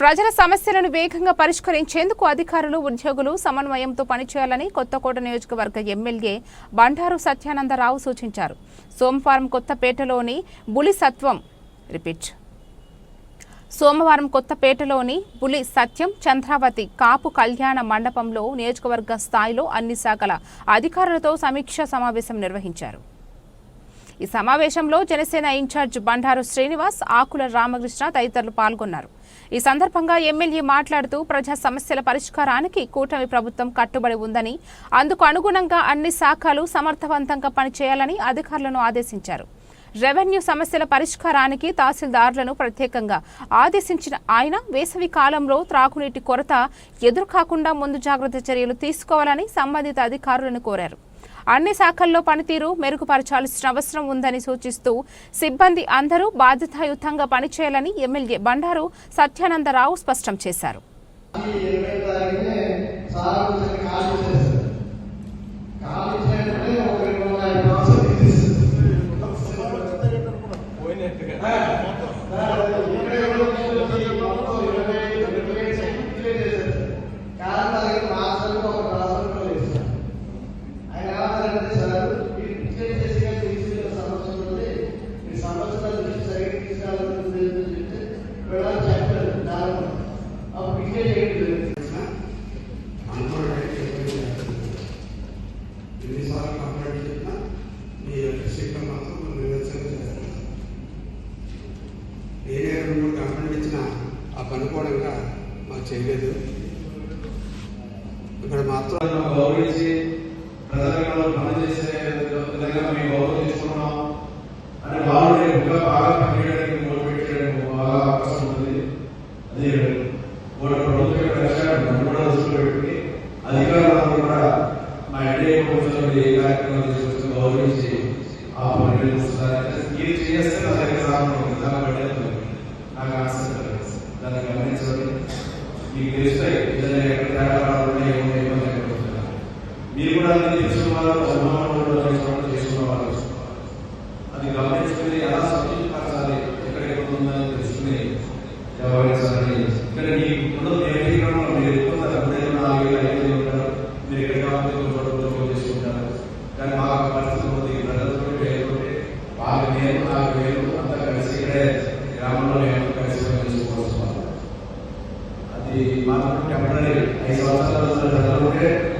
ప్రజల సమస్యలను వేగంగా పరిష్కరించేందుకు అధికారులు ఉద్యోగులు సమన్వయంతో పనిచేయాలని కొత్తకోట నియోజకవర్గ ఎమ్మెల్యే బండారు సత్యానందరావు సూచించారు. సోమవారం కొత్తపేటలోని బులి సత్వం రిపీట్. సోమవారం కొత్తపేటలోని బులి సత్యం చంద్రావతి కాపు కళ్యాణ మండపంలో నియోజకవర్గ స్థాయిలో అన్ని శాఖల అధికారులతో సమీక్షా సమావేశం నిర్వహించారు. ఈ సమావేశంలో జనసేన ఇన్ఛార్జ్ బండారు శ్రీనివాస్ ఆకుల రామకృష్ణ తదితరులు పాల్గొన్నారు. ఈ సందర్భంగా ఎమ్మెల్యే మాట్లాడుతూ ప్రజా సమస్యల పరిష్కారానికి కూటమి ప్రభుత్వం కట్టుబడి ఉందని అందుకు అనుగుణంగా అన్ని శాఖలు సమర్థవంతంగా పనిచేయాలని అధికారులను ఆదేశించారు. రెవెన్యూ సమస్యల పరిష్కారానికి తహసీల్దారులను ప్రత్యేకంగా ఆదేశించిన ఆయన వేసవి కాలంలో త్రాగునీటి కొరత ఎదురుకాకుండా ముందు జాగ్రత్త చర్యలు తీసుకోవాలని సంబంధిత అధికారులను కోరారు. అన్ని శాఖల్లో పనితీరు మెరుగుపరచాల్సిన అవసరం ఉందని సూచిస్తూ సిబ్బంది అందరూ బాధ్యతాయుతంగా పనిచేయాలని ఎమ్మెల్యే బండారు సత్యానందరావు స్పష్టం చేశారు. ఎన్నిసార్లు కంప్లైంట్ చెప్పినా మీ యొక్క శిక్షణ మాత్రం మనం నిరసన చేస్తాం. నేనే రెండు మూడు కంప్లైంట్ ఇచ్చినా ఆ పని కూడా ఇంకా మాకు చేయలేదు. ఇక్కడ మాత్రం ప్రజలను గౌరవించి ప్రజలలో పనిచేసే విధంగా మేము గౌరవిస్తున్నాం అని వాళ్ళు ఇంకా బాగా పనిచేయడానికి మొదలుపెట్టడానికి బాగా అవకాశం ఉంది. అది వాళ్ళ ప్రభుత్వం యొక్క మనం కూడా దృష్టిలో కూడా my day also the back of the system always say आप अपने दोस्त ये चीज़ें सिर्फ़ अलग एग्ज़ाम में एग्ज़ाम बढ़े तो ना आंसर करें। दादा करने चाहिए ये ग्रेस है इधर एक प्रकार का अपने होने को नहीं होता मेरे को ना नहीं इसको मारा सम्मान और इसको मारा इसको मारा अधिकार में इसके लिए यहाँ सब que se va a tratar